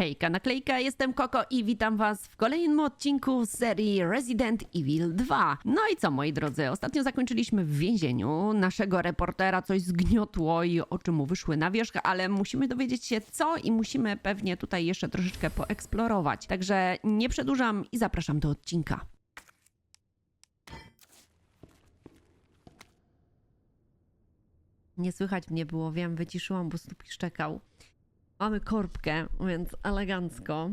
Hejka, naklejka, jestem Koko i witam was w kolejnym odcinku serii Resident Evil 2. No i co, moi drodzy, ostatnio zakończyliśmy w więzieniu. Naszego reportera coś zgniotło i oczy mu wyszły na wierzch, ale musimy dowiedzieć się co i musimy pewnie tutaj jeszcze troszeczkę poeksplorować. Także nie przedłużam i zapraszam do odcinka. Nie słychać mnie było, wiem, wyciszyłam, bo Snoopy szczekał. Mamy korbkę, więc elegancko.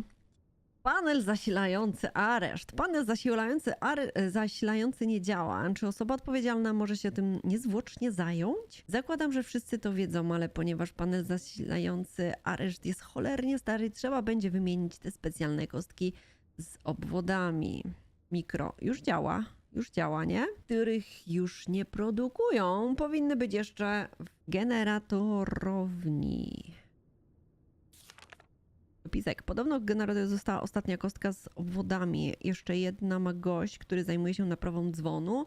Panel zasilający areszt. Panel zasilający, are, zasilający nie działa. Czy osoba odpowiedzialna może się tym niezwłocznie zająć? Zakładam, że wszyscy to wiedzą, ale ponieważ panel zasilający areszt jest cholernie stary, trzeba będzie wymienić te specjalne kostki z obwodami. Mikro już działa, już działa, nie? Których już nie produkują. Powinny być jeszcze w generatorowni. Pisek. Podobno w generatorze została ostatnia kostka z obwodami. Jeszcze jedna ma gość, który zajmuje się naprawą dzwonu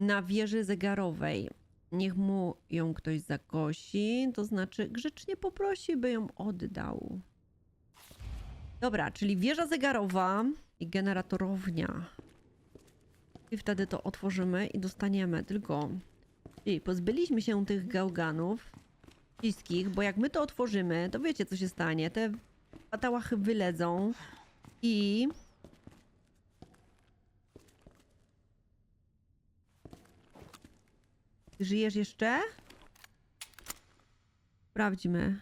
na wieży zegarowej. Niech mu ją ktoś zakosi, to znaczy grzecznie poprosi, by ją oddał. Dobra, czyli wieża zegarowa i generatorownia. I wtedy to otworzymy i dostaniemy. Tylko i pozbyliśmy się tych gałganów wszystkich, bo jak my to otworzymy, to wiecie co się stanie. Te patałachy wyledzą i... Żyjesz jeszcze? Sprawdźmy.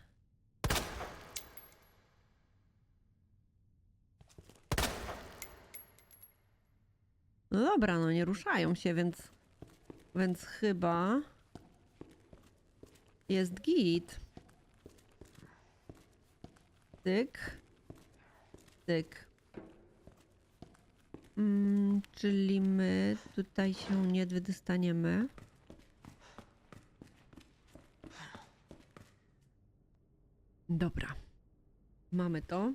No dobra, no nie ruszają się, więc... Więc chyba... Jest git. Tyk. Tyk. Mm, czyli my tutaj się nie wydostaniemy. Dobra. Mamy to.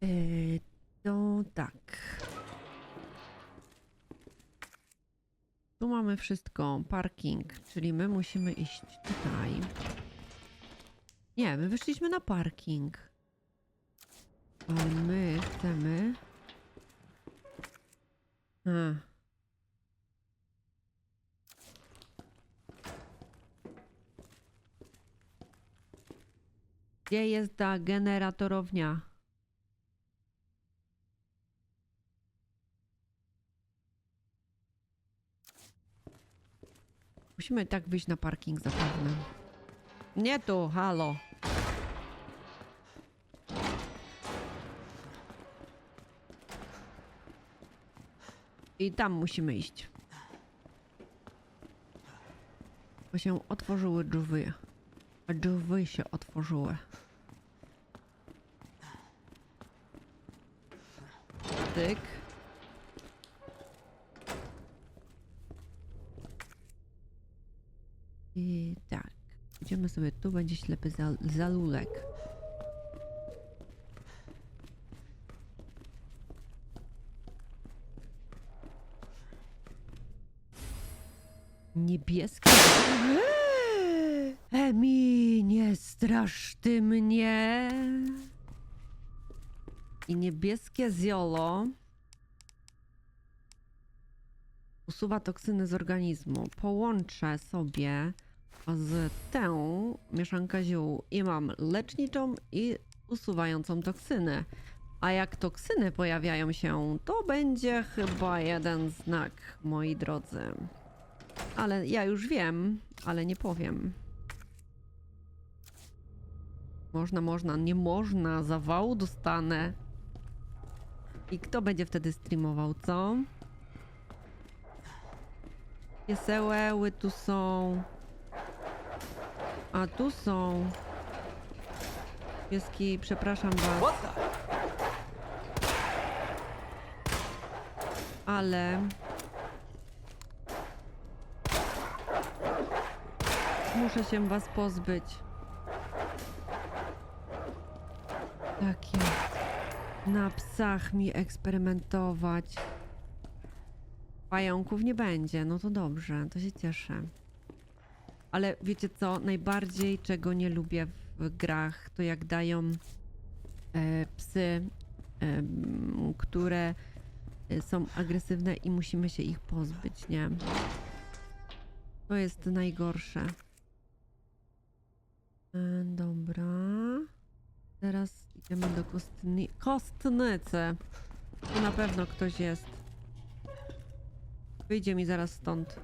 Yy, to tak. Tu mamy wszystko. Parking, czyli my musimy iść tutaj. Nie, my wyszliśmy na parking. Ale my chcemy. A. Gdzie jest ta generatorownia? Musimy tak wyjść na parking zapewne. Nie tu, halo. I tam musimy iść. Bo się otworzyły drzwi. A drzwi się otworzyły. Tyk. I tak. Idziemy sobie tu, będzie ślepy zal zalulek. Niebieskie. Emi, nie strasz ty mnie. I niebieskie ziolo usuwa toksyny z organizmu. Połączę sobie z tę mieszankę ziół i mam leczniczą i usuwającą toksyny. A jak toksyny pojawiają się, to będzie chyba jeden znak, moi drodzy. Ale ja już wiem, ale nie powiem. Można, można, nie można, zawału dostanę. I kto będzie wtedy streamował, co? Piesełeły tu są. A tu są. Pieski, przepraszam was, ale... Muszę się was pozbyć. Tak jest. Na psach mi eksperymentować. Pająków nie będzie, no to dobrze, to się cieszę. Ale wiecie co, najbardziej czego nie lubię w grach, to jak dają e, psy, em, które e, są agresywne i musimy się ich pozbyć, nie? To jest najgorsze. E, dobra. Teraz idziemy do kostni... kostnicy. Tu na pewno ktoś jest. Wyjdzie mi zaraz stąd.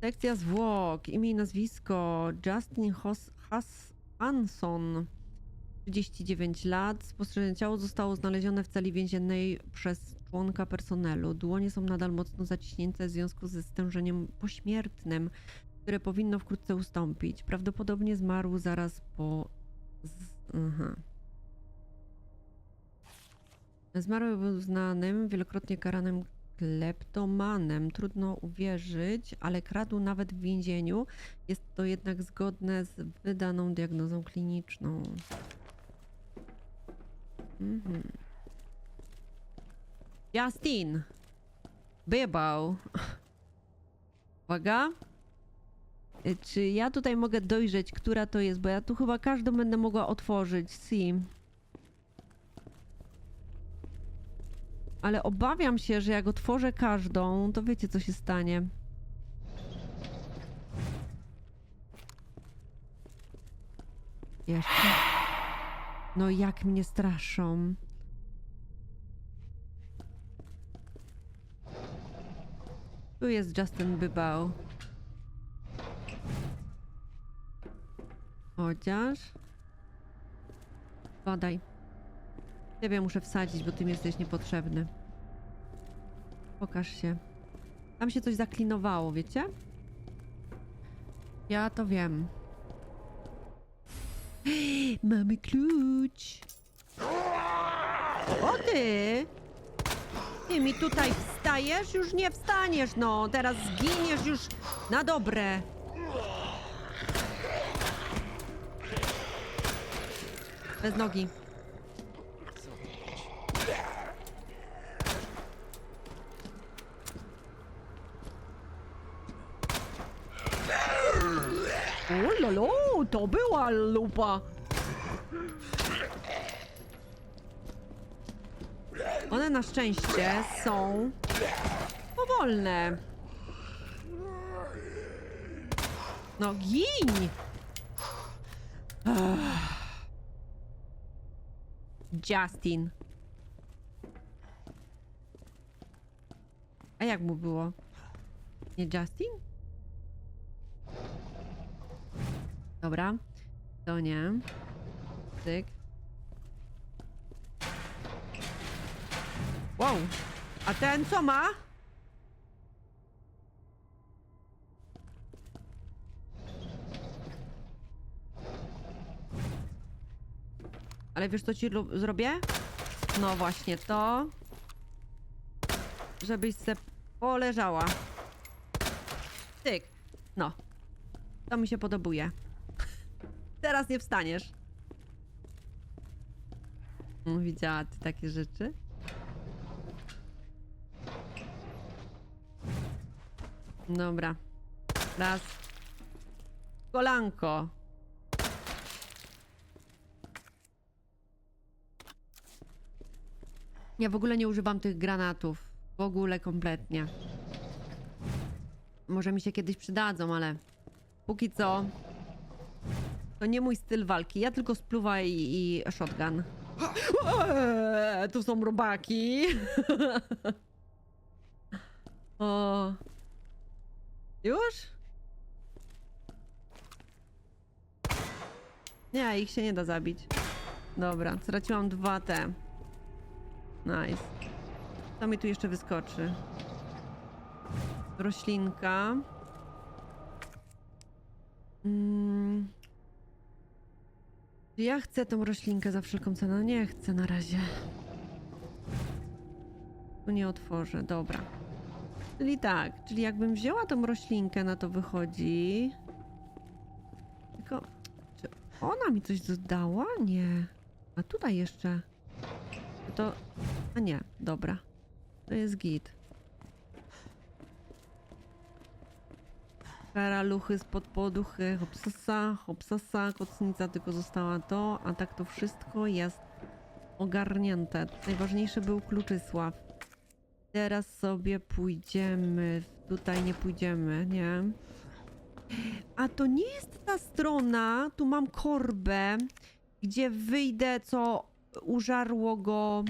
Sekcja zwłok, imię i nazwisko Justin Hos Has Hanson. 39 lat. Spostrzeżone ciało zostało znalezione w celi więziennej przez członka personelu. Dłonie są nadal mocno zaciśnięte w związku ze stężeniem pośmiertnym, które powinno wkrótce ustąpić. Prawdopodobnie zmarł zaraz po. Z... Aha. Zmarły był znanym, wielokrotnie karanym kleptomanem. Trudno uwierzyć, ale kradł nawet w więzieniu. Jest to jednak zgodne z wydaną diagnozą kliniczną. Mhm. Justin! Bybał! Uwaga. Y, Czy ja tutaj mogę dojrzeć, która to jest? Bo ja tu chyba każdą będę mogła otworzyć. Si. Ale obawiam się, że jak otworzę każdą, to wiecie, co się stanie. Jeszcze. No jak mnie straszą. Tu jest Justin Bybał. Chociaż... Badaj. Ciebie muszę wsadzić, bo ty mi jesteś niepotrzebny. Pokaż się. Tam się coś zaklinowało, wiecie? Ja to wiem. Mamy klucz. O ty! Ty mi tutaj wstajesz? Już nie wstaniesz, no. Teraz zginiesz już na dobre. Bez nogi. O lolo, to była lupa. One na szczęście są powolne. No gin! Ach. Justin. A jak mu było? Nie Justin? Dobra. To nie. Tyk. Wow. A ten co ma? Ale wiesz co ci zrobię? No właśnie to. Żebyś se poleżała. Tyk. No. To mi się podobuje. Teraz nie wstaniesz. Mm, Widziała ty takie rzeczy? Dobra. Raz. Kolanko. Ja w ogóle nie używam tych granatów. W ogóle kompletnie. Może mi się kiedyś przydadzą, ale póki co to nie mój styl walki. Ja tylko spluwa i, i shotgun. Eee, tu są robaki. o. Już? Nie, ich się nie da zabić. Dobra, straciłam dwa te. Nice. Co mi tu jeszcze wyskoczy? Roślinka. Mm. Czy ja chcę tą roślinkę za wszelką cenę? No Nie chcę na razie. Tu nie otworzę, dobra. Czyli tak, czyli jakbym wzięła tą roślinkę, na to wychodzi. Tylko, czy ona mi coś dodała? Nie. A tutaj jeszcze. To. A nie, dobra. To jest git. Karaluchy spod poduchy, hopsasa, hopsasa, kocnica tylko została to, a tak to wszystko jest ogarnięte. Najważniejszy był Kluczysław. Teraz sobie pójdziemy, tutaj nie pójdziemy, nie? A to nie jest ta strona, tu mam korbę, gdzie wyjdę, co użarło go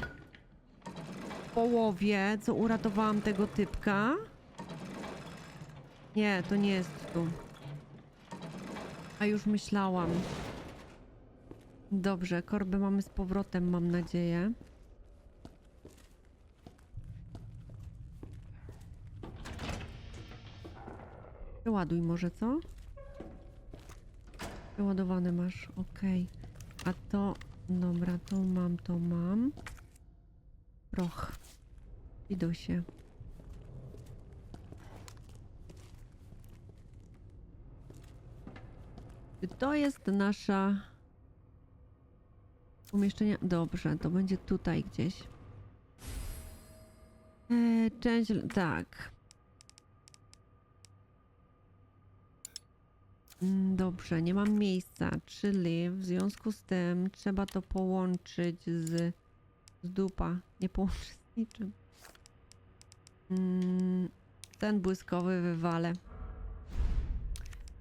w połowie, co uratowałam tego typka. Nie, to nie jest tu. A już myślałam. Dobrze, korbę mamy z powrotem, mam nadzieję. Przeładuj może, co? Przeładowane masz, okej. A to, dobra, to mam, to mam. Proch. Widusie. Czy to jest nasza umieszczenie? Dobrze, to będzie tutaj gdzieś. Eee, część, tak. Dobrze, nie mam miejsca, czyli w związku z tym trzeba to połączyć z, z dupa. Nie połączyć z niczym. Mm, Ten błyskowy wywalę.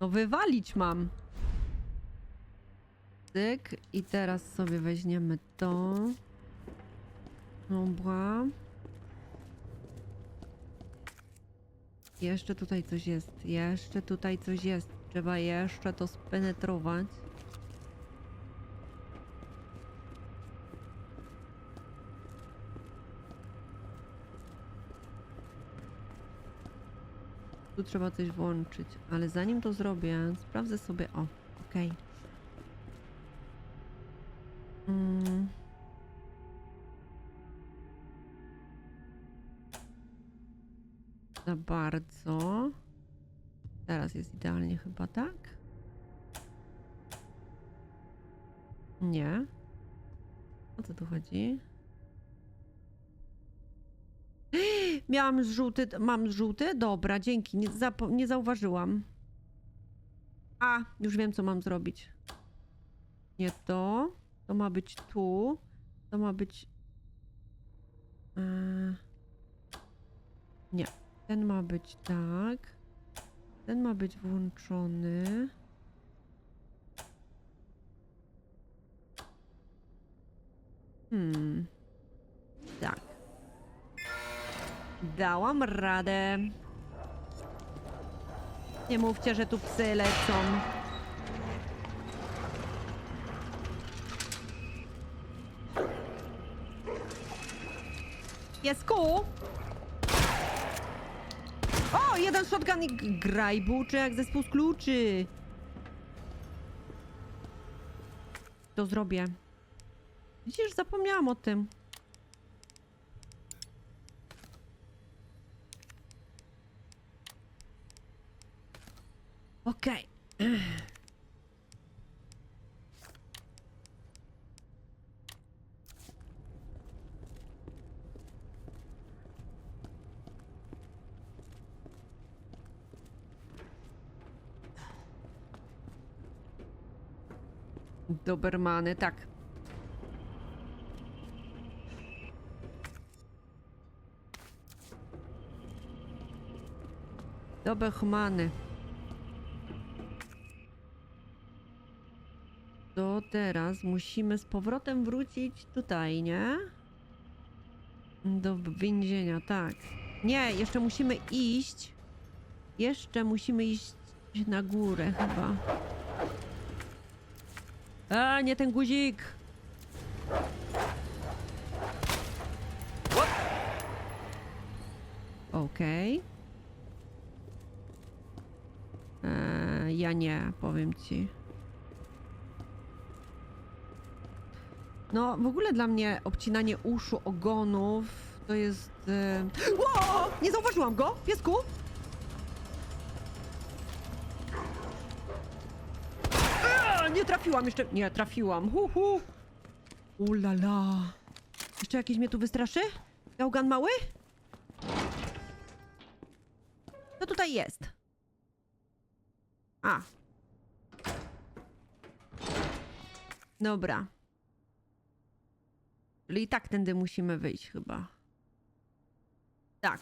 No wywalić mam. Tyk. I teraz sobie weźmiemy to. Dobra. Jeszcze tutaj coś jest. Jeszcze tutaj coś jest. Trzeba jeszcze to spenetrować. Tu trzeba coś włączyć, ale zanim to zrobię, sprawdzę sobie. O, okej. Mm. Za bardzo. Teraz jest idealnie chyba, tak? Nie. O co tu chodzi? Miałam żółty, mam żółty? Dobra, dzięki, nie, nie zauważyłam. A, już wiem co mam zrobić. Nie to. To ma być tu. To ma być... Eee, Nie. Ten ma być tak. Ten ma być włączony. Hmm. Tak. Dałam radę. Nie mówcie, że tu psy lecą. Piesku! Jeden shotgun i g- graj buczy jak zespół z kluczy. To zrobię. Widzisz, zapomniałam o tym. Okej. Dobermany, tak. Dobermany. To teraz musimy z powrotem wrócić tutaj, nie? Do więzienia, tak. Nie, jeszcze musimy iść. Jeszcze musimy iść na górę chyba. A, nie ten guzik! Okej. Eee, ja nie, powiem ci. No, w ogóle dla mnie obcinanie uszu, ogonów to jest... E... Ło! Nie zauważyłam go! Piesku! Trafiłam jeszcze. Nie trafiłam. Hu, hu. Ulala. Jeszcze jakiś mnie tu wystraszy? Gałgan mały? Co tutaj jest? A. Dobra. Czyli i tak tędy musimy wyjść chyba. Tak.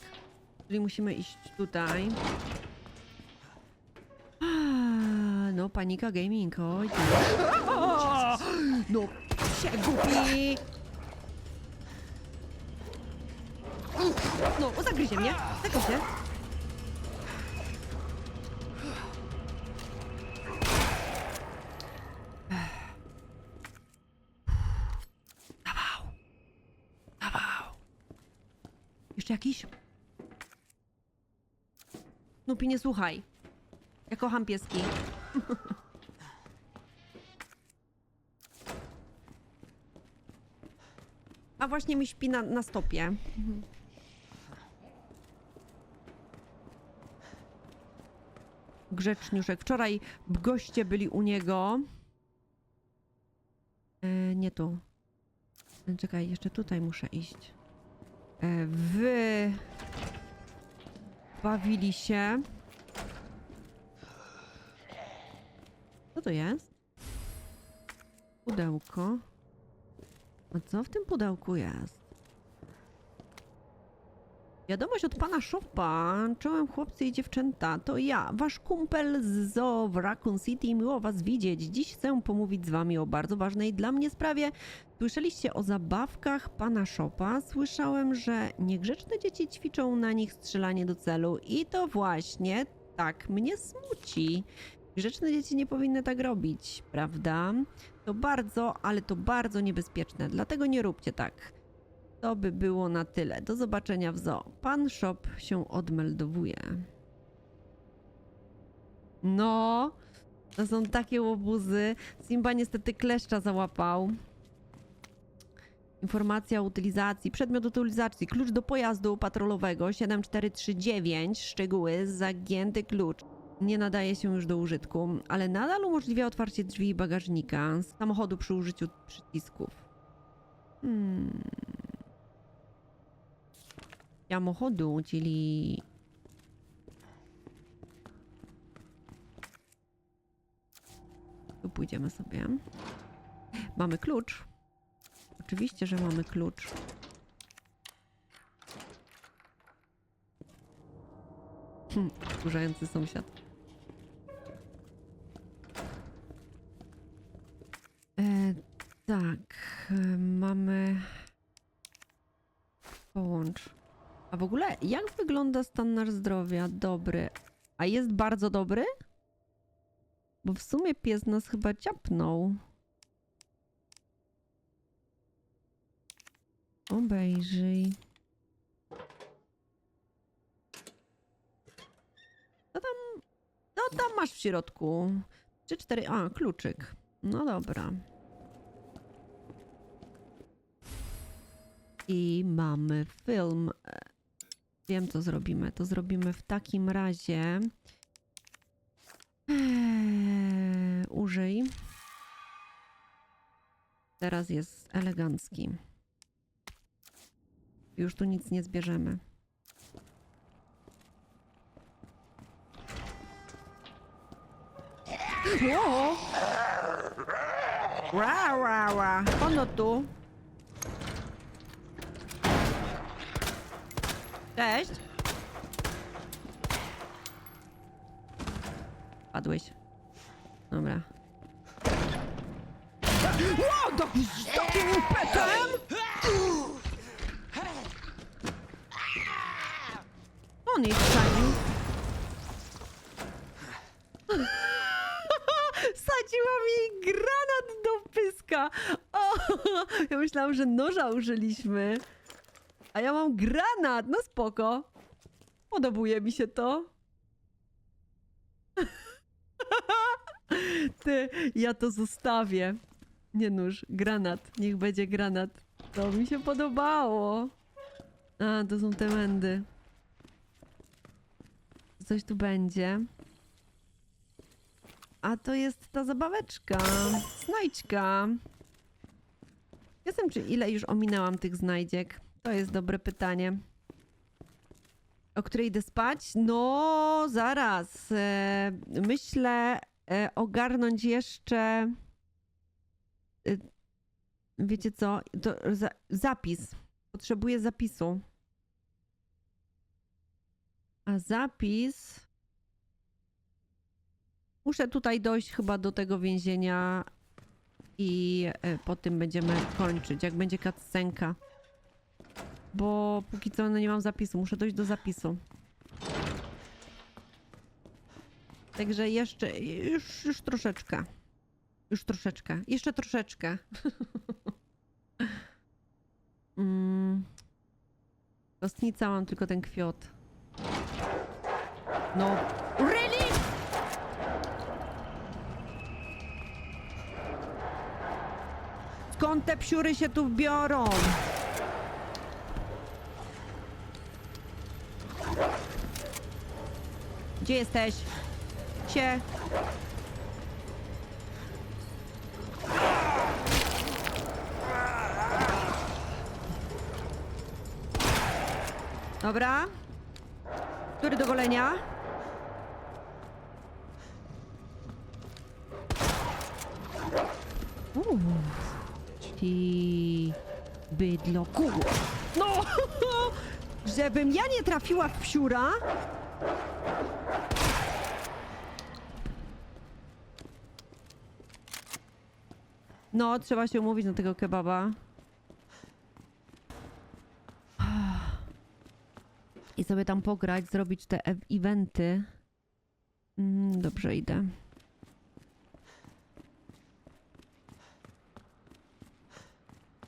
Czyli musimy iść tutaj. Panika gaming, oj. No, się gubi! No, zagryzie mnie, zagryzie. Dawał. Jeszcze jakiś? Nupi, nie słuchaj. Ja kocham pieski. A właśnie mi śpi na, na stopie. Grzeczniuszek. Wczoraj goście byli u niego. E, nie tu. Czekaj, jeszcze tutaj muszę iść. E, wy bawili się. To jest? Pudełko. A co w tym pudełku jest? Wiadomość od pana Szopa. Czołem chłopcy i dziewczęta. To ja, wasz kumpel z Zoo w Raccoon City. Miło was widzieć. Dziś chcę pomówić z wami o bardzo ważnej dla mnie sprawie. Słyszeliście o zabawkach pana Szopa? Słyszałem, że niegrzeczne dzieci ćwiczą na nich strzelanie do celu. I to właśnie tak mnie smuci. Grzeczne dzieci nie powinny tak robić, prawda? To bardzo, ale to bardzo niebezpieczne. Dlatego nie róbcie tak. To by było na tyle. Do zobaczenia w zoo. Pan Shop się odmeldowuje. No, to są takie łobuzy. Simba niestety kleszcza załapał. Informacja o utylizacji. Przedmiot utylizacji. Klucz do pojazdu patrolowego 7439. Szczegóły. Zagięty klucz. Nie nadaje się już do użytku, ale nadal umożliwia otwarcie drzwi bagażnika z samochodu przy użyciu przycisków. Hmm. Samochodu, czyli... Tu pójdziemy sobie. Mamy klucz. Oczywiście, że mamy klucz. Hm, Wkurzający sąsiad. E, tak, e, mamy. Połącz. A w ogóle, jak wygląda stan nasz zdrowia? Dobry. A jest bardzo dobry? Bo w sumie pies nas chyba ciapnął. Obejrzyj. Co tam? No tam masz w środku. Trzy, cztery. A, kluczyk. No dobra. I mamy film. Wiem, co zrobimy. To zrobimy w takim razie. Eee, użyj. Teraz jest elegancki. Już tu nic nie zbierzemy. Ra, ra, ra. Ono tu. Cześć. Padłeś. Dobra. Do, z takim impetem! On jest wsadził. Sadziła mi granat do pyska. O, ja myślałam, że noża użyliśmy. A ja mam granat. No spoko. Podobuje mi się to. Ty, ja to zostawię. Nie nóż, granat. Niech będzie granat. To mi się podobało. A, to są te mędy. Coś tu będzie. A to jest ta zabaweczka. Znajdźka. Jestem, czy ile już ominęłam tych znajdziek? To jest dobre pytanie. o której idę spać? No, zaraz. E, myślę e, ogarnąć jeszcze. E, wiecie co? To za, zapis. Potrzebuję zapisu. A zapis. Muszę tutaj dojść chyba do tego więzienia i po tym będziemy kończyć, jak będzie cutscenka. Bo póki co no nie mam zapisu, muszę dojść do zapisu. Także jeszcze, już, już troszeczkę. Już troszeczkę. Jeszcze troszeczkę. mm. Kostnica mam tylko ten kwiot. No. Really? Skąd te psiury się tu biorą? Gdzie jesteś? Cie. Dobra. Który do golenia? Uuu. Ci bydlo ku. No! Żebym ja nie trafiła w psiura. No, trzeba się umówić na tego kebaba. I sobie tam pograć, zrobić te ev- eventy. Mm, dobrze, idę.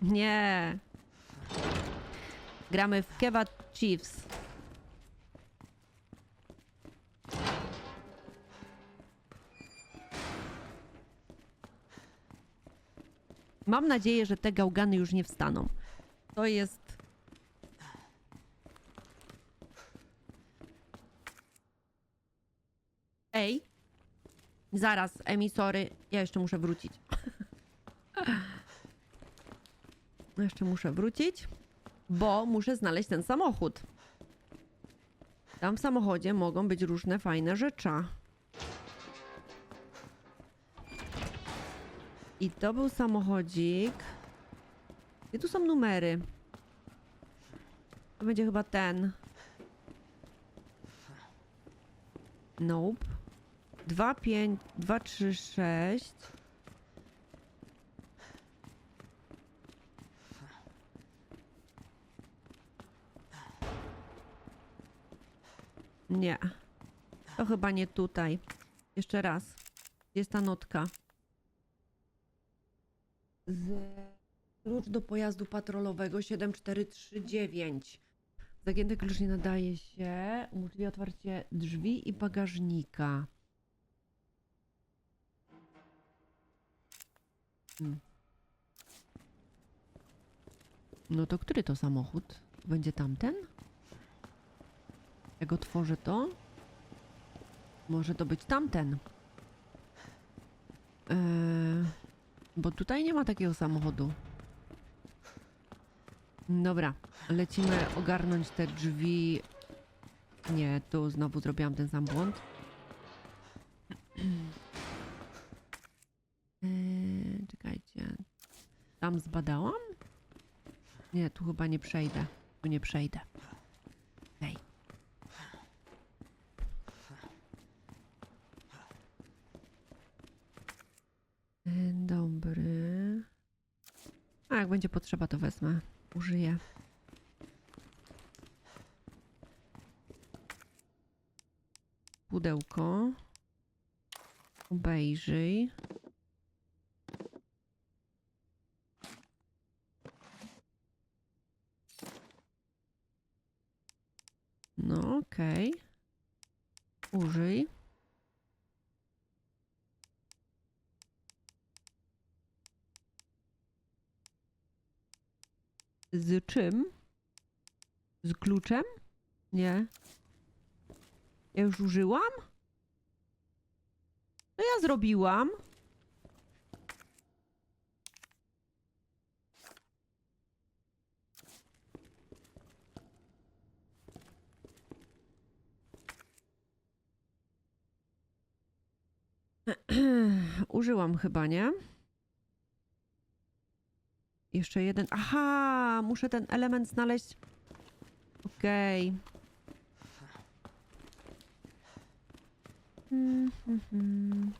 Nie. Gramy w Keba Chiefs. Mam nadzieję, że te gałgany już nie wstaną. To jest. Ej. Zaraz, Emi, sorry. Ja jeszcze muszę wrócić. Jeszcze muszę wrócić, bo muszę znaleźć ten samochód. Tam w samochodzie mogą być różne fajne rzeczy. I to był samochodzik. Gdzie tu są numery? To będzie chyba ten. Nope. 2, 5, 2, 3, 6. Nie. To chyba nie tutaj. Jeszcze raz. Jest ta notka? Z... Klucz do pojazdu patrolowego 7439. Zagięty klucz nie nadaje się. Umożliwia otwarcie drzwi i bagażnika. Hmm. No to który to samochód? Będzie tamten? Jak otworzę to, może to być tamten. Eee, bo tutaj nie ma takiego samochodu. Dobra, lecimy ogarnąć te drzwi. Nie, tu znowu zrobiłam ten sam błąd. Eee, czekajcie. Tam zbadałam? Nie, tu chyba nie przejdę. Tu nie przejdę. Hej. Dzień Dobry. A jak będzie potrzeba, to wezmę. Użyję. Pudełko. Obejrzyj. Z czym? Z kluczem? Nie. Ja już użyłam? No ja zrobiłam. Użyłam chyba, nie? Jeszcze jeden. Aha, muszę ten element znaleźć. Okej. Mm, mm, mm.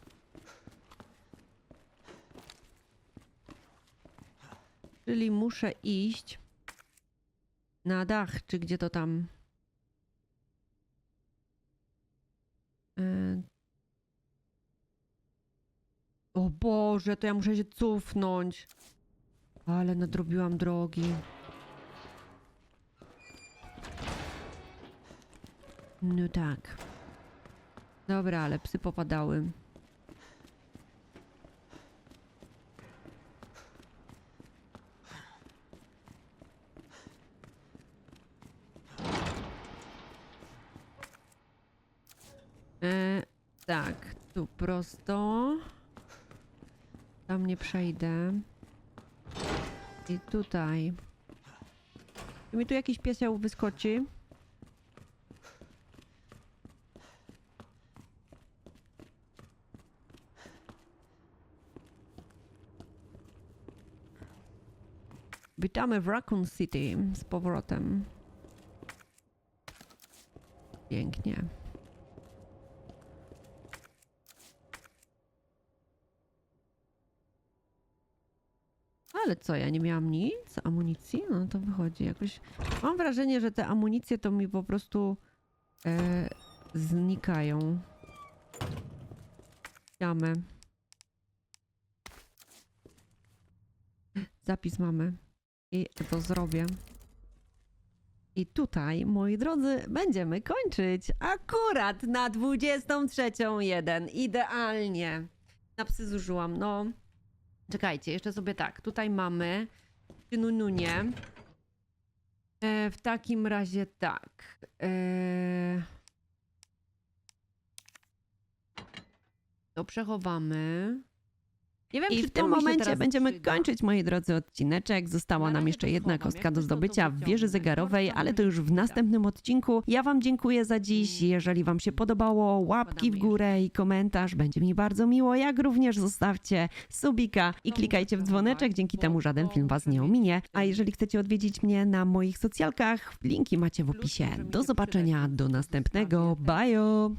Czyli muszę iść na dach, czy gdzie to tam. E, O Boże, to ja muszę się cofnąć. Ale nadrobiłam drogi. No tak. Dobra, ale psy popadały. E, tak, tu prosto. Tam nie przejdę. I tutaj. Czy mi tu jakiś pieseł wyskoczy? Witamy w Raccoon City z powrotem. Pięknie. Ale co, ja nie miałam nic? Amunicji? No to wychodzi jakoś. Mam wrażenie, że te amunicje to mi po prostu e, znikają. Jamę. Zapis mamy. I to zrobię. I tutaj, moi drodzy, będziemy kończyć. Akurat na 23.1. Idealnie. Na psy zużyłam. No, Czekajcie, jeszcze sobie tak. Tutaj mamy Nununie. E, w takim razie tak. E, to przechowamy. Wiem, I w tym momencie będziemy przyda. kończyć, moi drodzy, odcineczek. Została Na nam jeszcze jedna kostka Jak do zdobycia w wieży zegarowej, ale to już w następnym odcinku. Ja wam dziękuję za dziś. Mm. Jeżeli wam się podobało, łapki w górę i komentarz. Będzie mi bardzo miło. Jak również zostawcie subika i To klikajcie w dzwoneczek. chować, Dzięki temu żaden film was nie ominie. A jeżeli chcecie odwiedzić mnie na moich socjalkach, linki macie w opisie. Do zobaczenia, do następnego. Bajo!